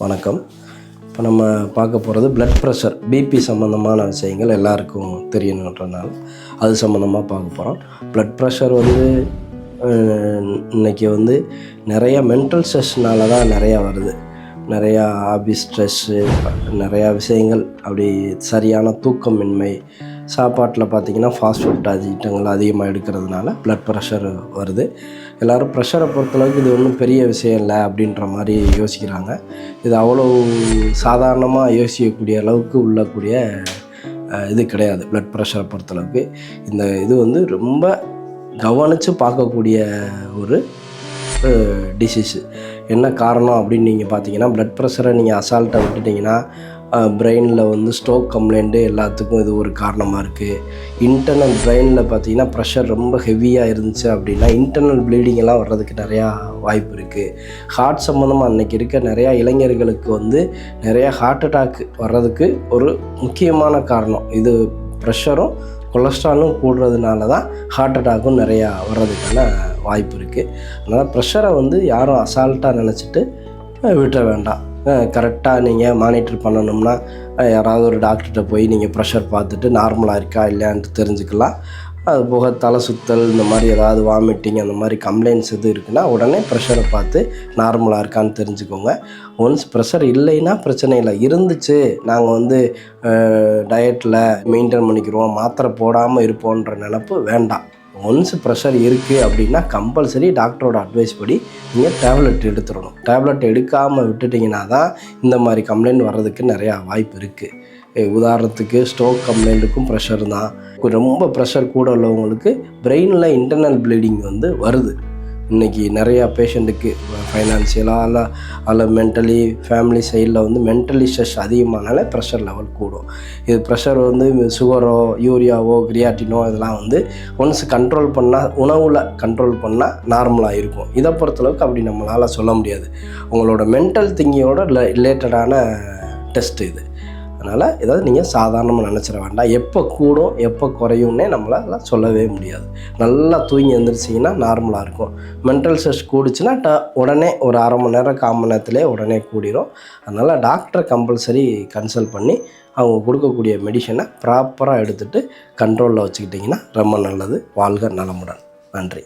வணக்கம். இப்போ நம்ம பார்க்க போகிறது ப்ளட் ப்ரெஷர் பிபி சம்மந்தமான விஷயங்கள் எல்லாருக்கும் தெரியணுன்றனால அது சம்மந்தமாக பார்க்க போகிறோம் ப்ளட் ப்ரெஷர் வந்து இன்றைக்கி இன்னைக்கு வந்து நிறையா மென்டல் ஸ்ட்ரெஸ்னால தான் நிறையா வருது. நிறையா ஆஃபீஸ் ஸ்ட்ரெஸ்ஸு நிறையா விஷயங்கள் அப்படி சரியான தூக்கமின்மை சாப்பாட்டில் பார்த்தீங்கன்னா ஃபாஸ்ட் ஃபுட் ஐட்டங்கள் அதிகமாக எடுக்கிறதுனால ப்ளட் ப்ரெஷர் வருது. எல்லோரும் ப்ரெஷரை பொறுத்தளவுக்கு இது ஒன்றும் பெரிய விஷயம் இல்லை அப்படின்ற மாதிரி யோசிக்கிறாங்க. இது அவ்வளோ சாதாரணமாக யோசிக்கக்கூடிய அளவுக்கு உள்ளக்கூடிய இது கிடையாது ப்ளட் ப்ரெஷரை பொறுத்தளவுக்கு. இந்த இது வந்து ரொம்ப கவனித்து பார்க்கக்கூடிய ஒரு டிசீஸு என்ன காரணம் அப்படின்னு நீங்கள் பார்த்தீங்கன்னா ப்ளட் ப்ரெஷரை நீங்கள் அசால்ட்டாக விட்டுட்டிங்கன்னா பிரெயினில் வந்து ஸ்ட்ரோக் கம்ப்ளைண்ட்டு எல்லாத்துக்கும் இது ஒரு காரணமாக இருக்குது இன்டர்னல் பிரெயினில் பார்த்தீங்கன்னா ப்ரெஷர் ரொம்ப ஹெவியாக இருந்துச்சு அப்படின்னா இன்டர்னல் ப்ளீடிங் எல்லாம் வர்றதுக்கு நிறையா வாய்ப்பு இருக்குது ஹார்ட் சம்மந்தமாக அன்றைக்கி இருக்க நிறையா இளைஞர்களுக்கு வந்து நிறையா ஹார்ட் அட்டாக் வர்றதுக்கு ஒரு முக்கியமான காரணம். இது ப்ரெஷரும் கொலஸ்ட்ராலும் கூடுறதுனால தான் ஹார்ட் அட்டாக்கும் நிறையா வர்றதுக்கான வாய்ப்பு இருக்குது அதனால் ப்ரெஷரை வந்து யாரும் அசால்ட்டாக நினச்சிட்டு விட்டுற வேண்டாம். கரெக்டாக நீங்கள் மானிட்டர் பண்ணணும்னா யாராவது ஒரு டாக்டர்கிட்ட போய் நீங்கள் ப்ரெஷர் பார்த்துட்டு நார்மலாக இருக்கா இல்லையான்ட்டு தெரிஞ்சுக்கலாம். அது போக தலை சுத்தல் இந்த மாதிரி ஏதாவது வாமிட்டிங் அந்த மாதிரி கம்ப்ளைண்ட்ஸ் எது இருக்குன்னா உடனே ப்ரெஷரை பார்த்து நார்மலாக இருக்கான்னு தெரிஞ்சுக்கோங்க. ஒன்ஸ் ப்ரெஷர் இல்லைன்னா பிரச்சனை இல்லை. இருந்துச்சு நாங்கள் வந்து டயட்டில் மெயின்டைன் பண்ணிக்கிறோம் மாத்திரை போடாமல் இருப்போன்ற நினப்பு வேண்டாம். ஒன்ஸ் ப்ரெஷர் இருக்குது அப்படின்னா கம்பல்சரி டாக்டரோட அட்வைஸ் படி நீங்கள் டேப்லெட் எடுத்துடணும். டேப்லெட் எடுக்காமல் விட்டுட்டிங்கன்னா தான் இந்த மாதிரி கம்ப்ளைண்ட் வர்றதுக்கு நிறையா வாய்ப்பு இருக்குது உதாரணத்துக்கு ஸ்ட்ரோக் கம்ப்ளைண்ட்டுக்கும் ப்ரெஷர் தான். ரொம்ப ப்ரெஷர் கூட உள்ளவங்களுக்கு பிரெயினில் இன்டர்னல் ப்ளீடிங் வந்து வருது. இன்றைக்கி நிறையா பேஷண்ட்டுக்கு ஃபைனான்சியலாக அல்ல அல்ல மென்டலி ஃபேமிலி சைடில் வந்து மென்டலி ஸ்ட்ரெஸ் அதிகமானாலே ப்ரெஷர் லெவல் கூடும். இது ப்ரெஷர் வந்து சுகரோ யூரியாவோ கிரியாட்டினோ இதெல்லாம் வந்து ஒன்ஸ் கண்ட்ரோல் பண்ணால் உணவில் கண்ட்ரோல் பண்ணால் நார்மலாக இருக்கும். இதை பொறுத்தளவுக்கு அப்படி நம்மளால் சொல்ல முடியாது. உங்களோட மென்டல் திங்கியோட ரிலேட்டடான டெஸ்ட் இது. அதனால் ஏதாவது நீங்கள் சாதாரணமாக நினச்சிட வேண்டாம். எப்போ கூடும் எப்போ குறையும்னே நம்மளால் சொல்லவே முடியாது. நல்லா தூங்கி எழுந்திரிச்சிங்கன்னா நார்மலாக இருக்கும். மென்டல் ஸ்ட்ரெஸ் கூடுச்சுன்னா ட உடனே ஒரு அரை மணி நேரம் கால் மணி நேரத்திலே உடனே கூடிரும். அதனால் டாக்டரை கம்பல்சரி கன்சல்ட் பண்ணி அவங்க கொடுக்கக்கூடிய மெடிஷனை ப்ராப்பராக எடுத்துகிட்டு கண்ட்ரோலில் வச்சுக்கிட்டிங்கன்னா ரொம்ப நல்லது. வாழ்க நலமுடன். நன்றி.